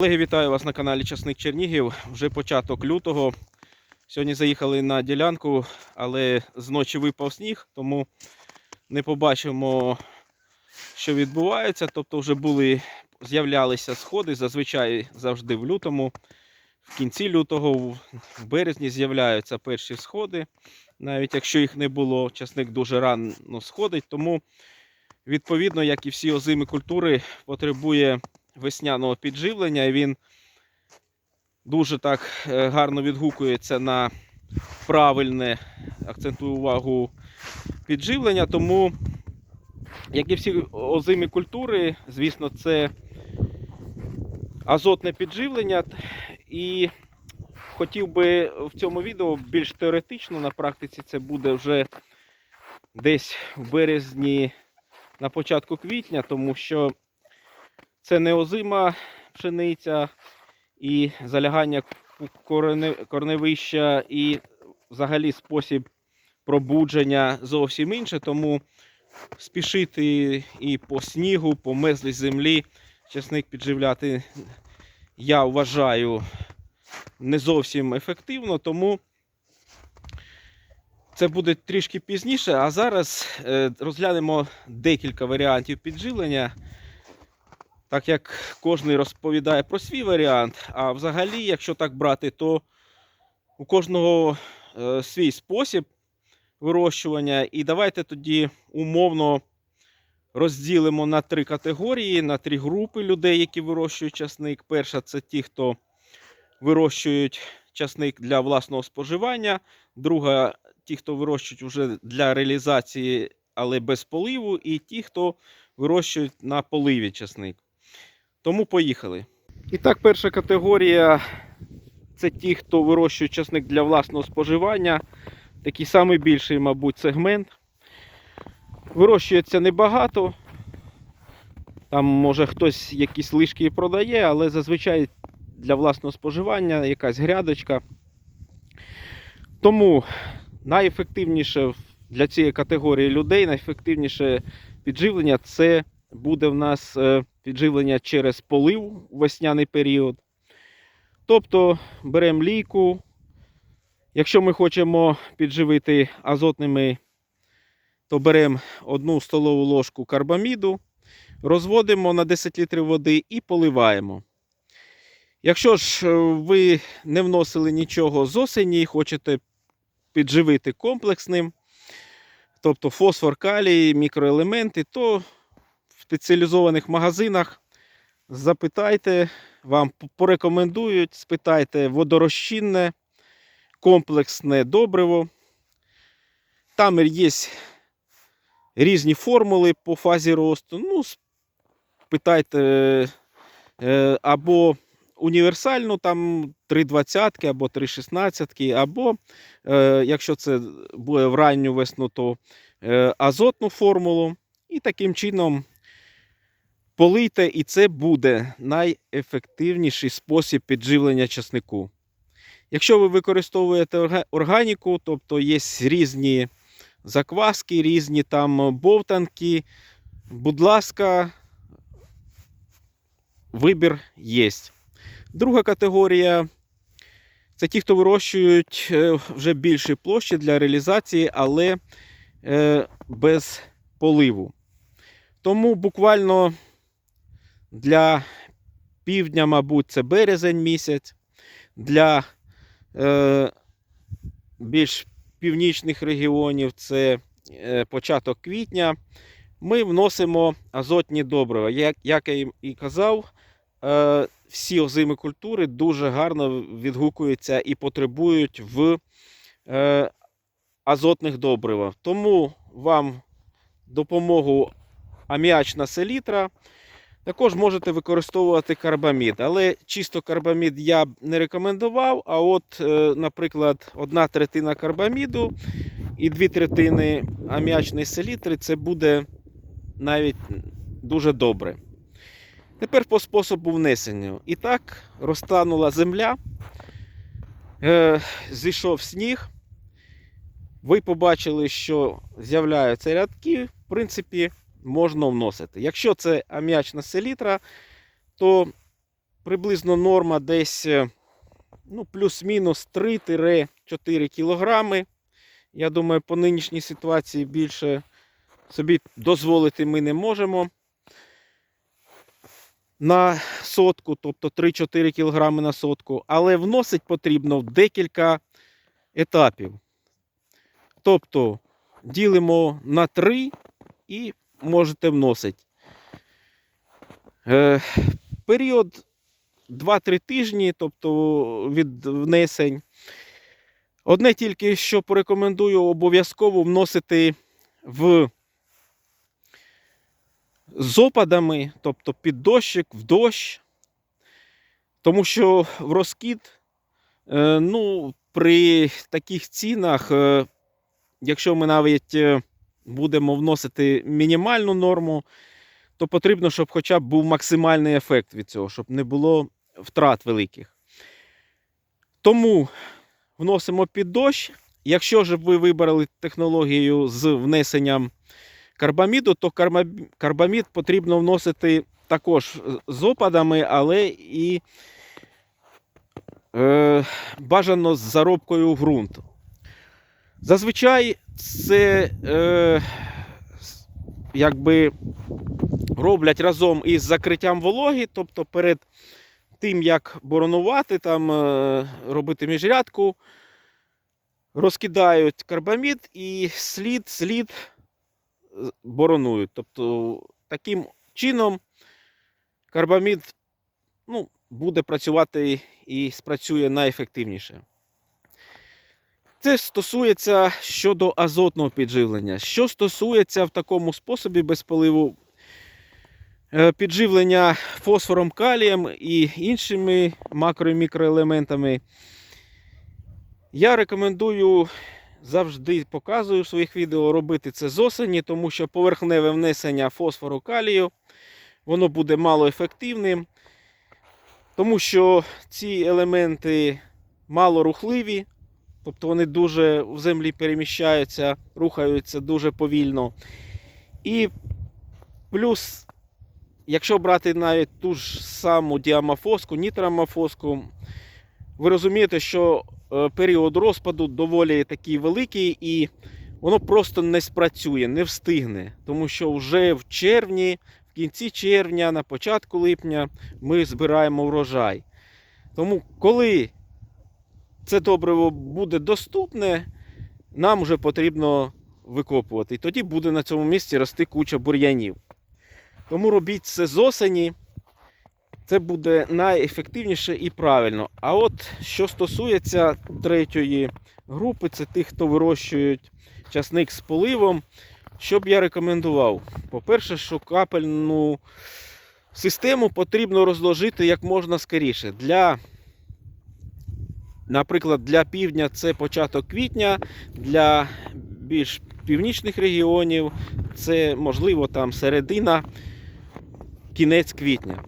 Колеги, вітаю вас на каналі Часник Чернігів. Вже початок лютого. Сьогодні заїхали на ділянку, але зночі випав сніг, тому не побачимо, що відбувається. Тобто вже були, з'являлися сходи, зазвичай завжди в лютому. В кінці лютого, в- березні з'являються перші сходи. Навіть якщо їх не було, часник дуже рано сходить. Тому, відповідно, як і всі озимі культури, потребує весняного підживлення. Він дуже так е, гарно відгукується на правильне, акцентую увагу, підживлення. Тому, як і всі озимі культури, звісно, це азотне підживлення. І хотів би в цьому відео більш теоретично, на практиці це буде вже десь в березні, на початку квітня, тому що це не озима пшениця і залягання корневища, і взагалі спосіб пробудження зовсім інше. Тому спішити і по снігу, по мерзлій землі часник підживляти, я вважаю, не зовсім ефективно. Тому це буде трішки пізніше. А зараз е, розглянемо декілька варіантів підживлення так як кожен розповідає про свій варіант, а взагалі, якщо так брати, то у кожного е, свій спосіб вирощування. І давайте тоді умовно розділимо на три категорії, на три групи людей, які вирощують часник. Перша це ті, хто вирощують часник для власного споживання. Друга ті, хто вирощують вже для реалізації, але без поливу, і ті, хто вирощують на поливі часник. Тому поїхали. І так, перша категорія це ті, хто вирощує часник для власного споживання. Такий самий більший, мабуть, сегмент. Вирощується небагато. Там, може, хтось якісь лишки продає, але зазвичай для власного споживання якась грядочка. Тому найефективніше для цієї категорії людей, найефективніше підживлення це буде в нас е, підживлення через полив у весняний період. Тобто беремо лійку. Якщо ми хочемо підживити азотними, то беремо одну столову ложку карбаміду, розводимо на 10 літрів води і поливаємо. Якщо ж е, ви не вносили нічого з осені і хочете підживити комплексним, тобто фосфор, калій, мікроелементи, то спеціалізованих магазинах запитайте, вам порекомендують, спитайте водорозчинне, комплексне добриво. Там є різні формули по фазі росту. Ну, спитайте е, або універсальну, там 3,20 або 3,16, або, е, якщо це буде в ранню весну, то е, азотну формулу. І таким чином полийте, і це буде найефективніший спосіб підживлення часнику. Якщо ви використовуєте органіку, тобто є різні закваски, різні там бовтанки, будь ласка, вибір є. Друга категорія це ті, хто вирощують е, вже більші площі для реалізації, але е, без поливу. Тому буквально для півдня, мабуть, це березень місяць, для е, більш північних регіонів це е, початок квітня. Ми вносимо азотні добрива. Як, як я їм і казав, е, всі озимі культури дуже гарно відгукуються і потребують в е, азотних добривах. Тому вам допомогу аміачна селітра. Також можете використовувати карбамід, але чисто карбамід я б не рекомендував. А от, е, наприклад, одна третина карбаміду і дві третини аміачної селітри це буде навіть дуже добре. Тепер по способу внесення. І так, розтанула земля, е, зійшов сніг. Ви побачили, що з'являються рядки. В принципі, можна вносити. Якщо це аміачна селітра, то приблизно норма десь е, ну, плюс-мінус 3-4 кілограми. Я думаю, по нинішній ситуації більше собі дозволити ми не можемо. На сотку, тобто 3-4 кг на сотку, але вносить потрібно в декілька етапів. Тобто ділимо на 3 і можете вносити. Е, період 2-3 тижні, тобто від внесень. Одне тільки що порекомендую обов'язково вносити в з опадами, тобто під дощик, в дощ. Тому що в розкид, е, ну, при таких цінах, е, якщо ми навіть будемо вносити мінімальну норму, то потрібно, щоб хоча б був максимальний ефект від цього, щоб не було втрат великих. Тому вносимо під дощ. Якщо ж ви вибрали технологію з внесенням карбаміду, то карбамід потрібно вносити також з опадами, але і е, бажано з заробкою в ґрунт. Зазвичай це е, якби роблять разом із закриттям вологи, тобто перед тим, як боронувати, там, е, робити міжрядку, розкидають карбамід і слід, слід боронують. Тобто таким чином карбамід ну, буде працювати і спрацює найефективніше. Це стосується щодо азотного підживлення. Що стосується в такому способі без поливу е, підживлення фосфором, калієм і іншими макро- і мікроелементами, я рекомендую завжди показую в своїх відео робити це з осені, тому що поверхневе внесення фосфору калію воно буде малоефективним, тому що ці елементи малорухливі, тобто вони дуже в землі переміщаються, рухаються дуже повільно. І плюс, якщо брати навіть ту ж саму діамофоску, нітрамофоску, ви розумієте, що е, період розпаду доволі такий великий і воно просто не спрацює, не встигне. Тому що вже в червні, в кінці червня, на початку липня ми збираємо врожай. Тому, коли це добриво буде доступне, нам вже потрібно викопувати. І тоді буде на цьому місці рости куча бур'янів. Тому робіть це з осені. Це буде найефективніше і правильно. А от що стосується третьої групи, це тих, хто вирощують часник з поливом. Що б я рекомендував? По-перше, що капельну систему потрібно розложити як можна скоріше. Для, наприклад, для півдня це початок квітня, для більш північних регіонів це можливо там середина, кінець квітня.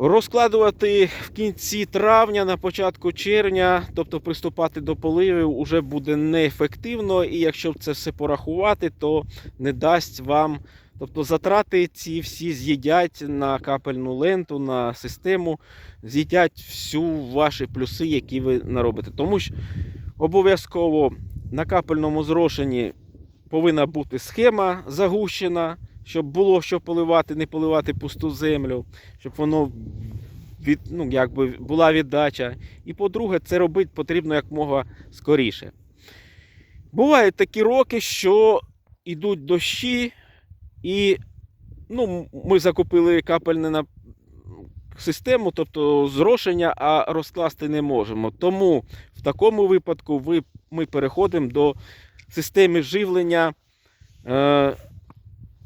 Розкладувати в кінці травня, на початку червня, тобто приступати до поливів, уже буде неефективно, і якщо це все порахувати, то не дасть вам. Тобто затрати ці всі з'їдять на капельну ленту, на систему, з'їдять всю ваші плюси, які ви наробите. Тому що обов'язково на капельному зрошенні повинна бути схема загущена, щоб було що поливати, не поливати пусту землю, щоб воно від, ну, якби була віддача. І по-друге, це робити потрібно якмога скоріше. Бувають такі роки, що йдуть дощі, і ну, ми закупили капельне на систему, тобто зрошення, а розкласти не можемо. Тому в такому випадку ви, ми переходимо до системи живлення. Е,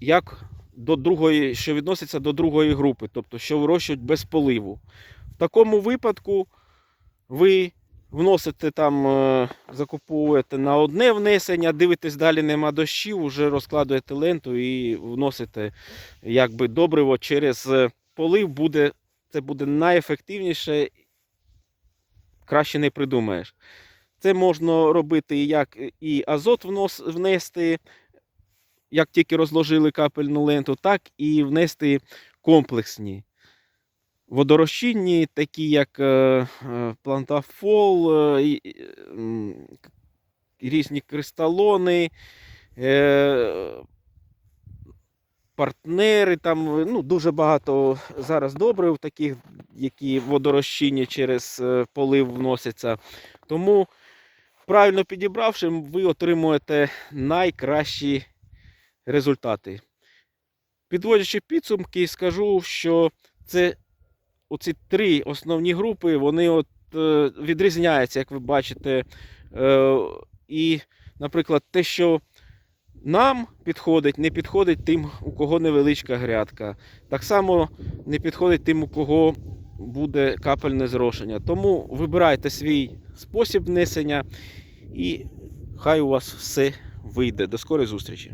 як до другої, що відноситься до другої групи, тобто що вирощують без поливу. В такому випадку ви вносите там, е, закуповуєте на одне внесення, дивитесь, далі нема дощів, вже розкладуєте ленту і вносите якби добриво через е, полив буде, це буде найефективніше, краще не придумаєш. Це можна робити як і азот внос, внести, як тільки розложили капельну ленту, так і внести комплексні. Водорозчинні, такі як е, е, плантафол, е, різні кристалони, партнери, там ну, дуже багато зараз добрив, таких, які водорозчинні через полив вносяться. Тому, правильно підібравши, ви отримуєте найкращі результати. Підводячи підсумки, скажу, що це оці три основні групи, вони от, е, відрізняються, як ви бачите. Е, і, наприклад, те, що нам підходить, не підходить тим, у кого невеличка грядка. Так само не підходить тим, у кого буде капельне зрошення. Тому вибирайте свій спосіб внесення і хай у вас все вийде. До скорої зустрічі!